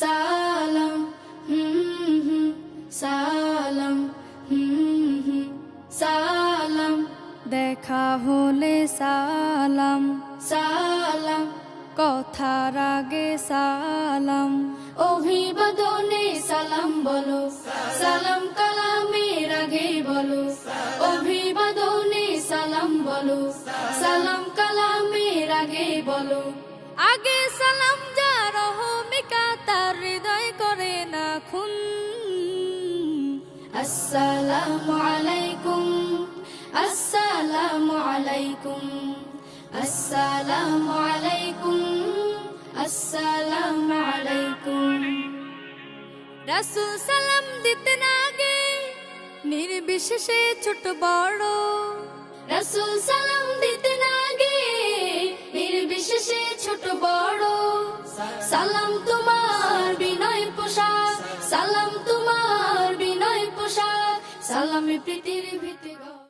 সালাম হুম হুম সালাম হুম সালাম। দেখা হলে সালাম। সালাম। কথার আগে সালাম। অভিবাদনে সালাম বলো। সালাম কালামের আগে বলো। অভিবাদনে সালাম বলো। সালাম কালামের আগে বলো। আগে সালাম করে না খুন আসসালামু আলাইকুম। আসসালামু আলাইকুম। আসসালামু আলাইকুম। আসসালামু আলাইকুম। রাসুল সালাম দিতেন আগে, নির্বিশেষে ছোট বড়। রাসূল সালাম দিতেন আগে, নির্বিশেষে ছোট বড়। সালাম তোমার সালাম প্রীতির ভিত্তি